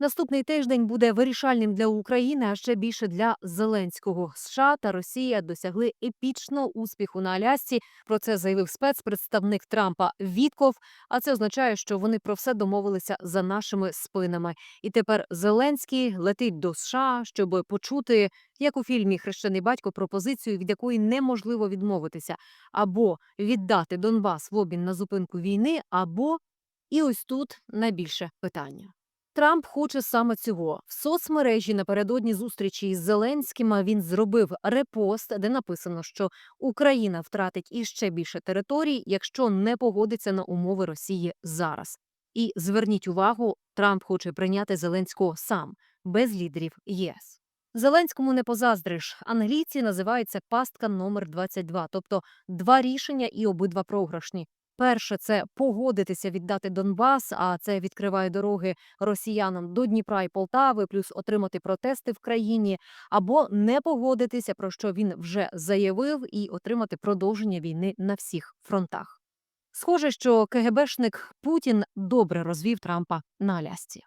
Наступний тиждень буде вирішальним для України, а ще більше для Зеленського. США та Росія досягли епічного успіху на Алясці. Про це заявив спецпредставник Трампа Вітков. А це означає, що вони про все домовилися за нашими спинами. І тепер Зеленський летить до США, щоб почути, як у фільмі Хрещений батько пропозицію, від якої неможливо відмовитися, або віддати Донбас в обмін на зупинку війни, або і ось тут найбільше питання. Трамп хоче саме цього. В соцмережі напередодні зустрічі із Зеленським він зробив репост, де написано, що Україна втратить іще більше територій, якщо не погодиться на умови Росії зараз. І зверніть увагу, Трамп хоче прийняти Зеленського сам, без лідерів ЄС. Зеленському не позаздриш. Англійці називаються пастка номер 22, тобто два рішення і обидва програшні. Перше це погодитися віддати Донбас, а це відкриває дороги росіянам до Дніпра і Полтави, плюс отримати протести в країні, або не погодитися, про що він вже заявив, і отримати продовження війни на всіх фронтах. Схоже, що КГБшник Путін добре розвів Трампа на Алясці.